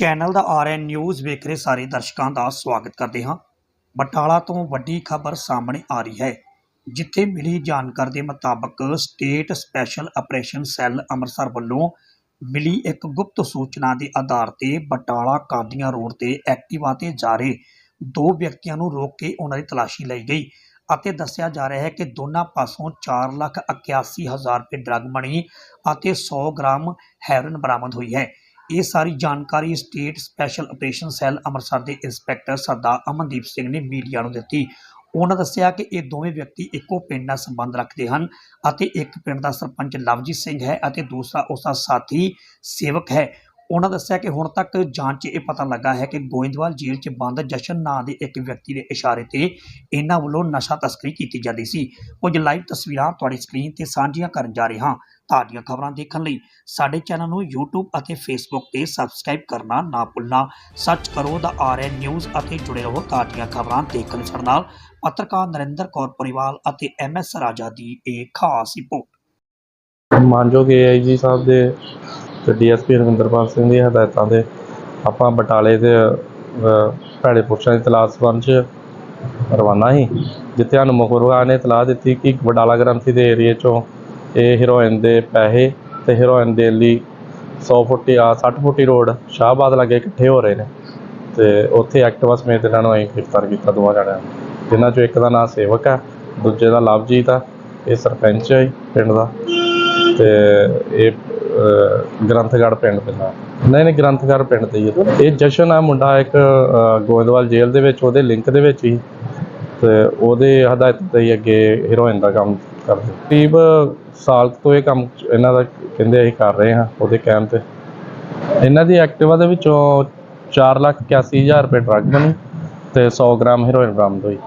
Channel ਦਾ RN news ਵੇਖ ਰਹੇ ਸਾਰੇ ਦਰਸ਼ਕਾਂ ਦਾ ਸਵਾਗਤ ਕਰਦੇ ਹਾਂ। ਬਟਾਲਾ ਤੋਂ ਵੱਡੀ ਖਬਰ ਸਾਹਮਣੇ ਆ ਰਹੀ ਹੈ, ਜਿੱਥੇ ਮਿਲੀ ਜਾਣਕਾਰੀ ਦੇ ਮੁਤਾਬਕ state special operation cell Amritsar ਵੱਲੋਂ ਮਿਲੀ ਇੱਕ ਗੁਪਤ ਸੂਚਨਾ ਦੇ ਆਧਾਰ ਤੇ ਬਟਾਲਾ ਕਾਦੀਆਂ ਰੋਡ ਤੇ ਐਕਟਿਵਾ ਤੇ ਜਾ ਰਹੇ ਦੋ ਵਿਅਕਤੀਆਂ ਨੂੰ ਰੋਕ ਕੇ ਉਹਨਾਂ ਦੀ ਤਲਾਸ਼ੀ ਲਈ ਗਈ ਅਤੇ ਦੱਸਿਆ ਜਾ ਰਿਹਾ ਹੈ ਕਿ ਦੋਨਾਂ ਪਾਸੋਂ 4 ਲੱਖ 81 ਹਜ਼ਾਰ ਰੁਪਏ ਡਰੱਗ ਮਣੀ ਅਤੇ 100 ਗ੍ਰਾਮ ਹੈਰੋਇਨ ਬਰਾਮਦ ਹੋਈ ਹੈ। ਇਹ ਸਾਰੀ ਜਾਣਕਾਰੀ state special operation cell Amritsar ਦੇ ਇੰਸਪੈਕਟਰ ਸਰਦਾਰ ਅਮਨਦੀਪ ਸਿੰਘ ਨੇ ਮੀਡੀਆ ਨੂੰ ਦਿੱਤੀ। ਉਹਨਾਂ ਦੱਸਿਆ ਕਿ ਇਹ ਦੋਵੇਂ ਵਿਅਕਤੀ ਇੱਕੋ ਪਿੰਡ ਨਾਲ ਸੰਬੰਧ ਰੱਖਦੇ ਹਨ ਅਤੇ ਇੱਕ ਪਿੰਡ ਦਾ ਸਰਪੰਚ ਲਵਜੀਤ ਸਿੰਘ ਹੈ ਅਤੇ ਦੂਸਰਾ ਉਸ ਦਾ ਸਾਥੀ ਸੇਵਕ ਹੈ। ਉਹਨਾਂ ਦੱਸਿਆ ਕਿ ਹੁਣ ਤੱਕ ਜਾਂਚ 'ਚ ਇਹ ਪਤਾ ਲੱਗਾ ਹੈ ਕਿ ਗੋਇੰਦਵਾਲ ਜੇਲ੍ਹ 'ਚ ਬੰਦ ਜਸ਼ਨ ਨਾਂ ਦੇ ਇੱਕ ਵਿਅਕਤੀ ਦੇ ਇਸ਼ਾਰੇ ਤੇ ਇਹਨਾਂ ਵੱਲੋਂ ਨਸ਼ਾ ਤਸਕਰੀ ਕੀਤੀ ਜਾਂਦੀ ਸੀ। ਕੁਝ ਲਾਈਵ ਤਸਵੀਰਾਂ ਤੁਹਾਡੀ ਸਕਰੀਨ ਤੇ ਸਾਂਝੀਆਂ ਕਰਨ ਜਾ ਰਹੇ ਹਾਂ। ਤੁਹਾਡੀਆਂ ਖਬਰਾਂ ਦੇਖਣ ਲਈ ਸਾਡੇ ਚੈਨਲ ਨੂੰ YouTube ਅਤੇ Facebook ਤੇ ਸਬਸਕ੍ਰਾਈਬ ਕਰਨਾ ਨਾ ਭੁੱਲਣਾ। ਸਰਚ ਕਰੋ ਦਾ ਆਰਐਨ ਨਿਊਜ਼ ਅਤੇ ਜੁੜੇ ਰਹੋ ਤੁਹਾਡੀਆਂ ਖਬਰਾਂ ਦੇਖਣ ਸਾਡੇ ਨਾਲ। ਪੱਤਰਕਾਰ ਨਰਿੰਦਰ ਕੌਰ ਪਰਿਵਾਲ ਅਤੇ ਐਮਐਸ ਰਾਜਾ ਦੀ ਇਹ ਖਾਸ ਰਿਪੋਰਟ। ਮਾਨਯੋਗ ਏਆਈਜੀ ਸਾਹਿਬ ਦੇ ਤੇ ਡੀਐਸਪੀ ਰਵਿੰਦਰਪਾਲ ਸਿੰਘ ਦੀ ਹਦਾਇਤਾਂ ਦੇ ਆਪਾਂ ਬਟਾਲੇ ਦੇ ਭੈੜੇ ਪੁਰਸ਼ਾਂ ਦੀ ਤਲਾਸ਼ ਸੰਬੰਧ ਰਵਾਨਾ ਸੀ, ਜਿੱਥੇ ਸਾਨੂੰ ਨੇ ਇਤਲਾਹ ਦਿੱਤੀ ਕਿ ਬਟਾਲਾ ਗ੍ਰੰਥੀ ਦੇ ਏਰੀਏ 'ਚੋਂ ਇਹ ਹੀਰੋਇਨ ਦੇ ਪੈਸੇ ਤੇ ਹੀਰੋਇਨ ਦੇ ਲਈ 100 ਫੁੱਟੀ ਆ 60 ਫੁੱਟੀ ਰੋਡ ਸ਼ਾਹਬਾਦ ਲਾਗੇ ਇਕੱਠੇ ਹੋ ਰਹੇ ਨੇ। ਤੇ ਉੱਥੇ ਐਕਟਿਵਾ ਸਮੇਤ ਇਹਨਾਂ ਨੂੰ ਅਸੀਂ ਗ੍ਰਿਫਤਾਰ ਕੀਤਾ ਦੋਵਾਂ ਜਣਿਆਂ ਨੂੰ। ਜਿਨ੍ਹਾਂ 'ਚੋਂ ਇੱਕ ਦਾ ਨਾਮ ਸੇਵਕ ਆ ਦੂਜੇ ਦਾ ਲਵਜੀਤ ਆ ਇਹ ਸਰਪੰਚ ਹੈ ਪਿੰਡ ਦਾ। ਤੇ ਇਹ ਅਹ, ਗ੍ਰੰਥਗੜ੍ਹ ਪਿੰਡ ਪੈਂਦਾ ਨਹੀਂ ਨਹੀਂ ਗ੍ਰੰਥਗੜ੍ਹ ਪਿੰਡ ਤੇ ਹੀ ਇਹ ਜਸ਼ਨ ਆ ਮੁੰਡਾ ਇੱਕ ਗੋਇੰਦਵਾਲ ਜੇਲ੍ਹ ਦੇ ਵਿੱਚ ਉਹਦੇ ਲਿੰਕ ਦੇ ਵਿੱਚ ਹੀ। ਤੇ ਉਹਦੇ ਹਦਾਇਤ ਤੇ ਹੀ ਅੱਗੇ ਹੀਰੋਇਨ ਦਾ ਕੰਮ ਕਰਦੇ। ਕਰੀਬ ਸਾਲ ਤੋਂ ਇਹ ਕੰਮ ਇਹਨਾਂ ਦਾ ਕਹਿੰਦੇ ਅਸੀਂ ਕਰ ਰਹੇ ਹਾਂ ਉਹਦੇ ਕਹਿਣ ਤੇ। ਇਹਨਾਂ ਦੀ ਐਕਟਿਵਾ ਦੇ ਵਿੱਚੋਂ 481000 ਰੁਪਏ ਡਰੱਗ ਬਣੀ ਤੇ 100 ਗ੍ਰਾਮ ਹੀਰੋਇਨ ਬਰਾਮਦ ਹੋਈ।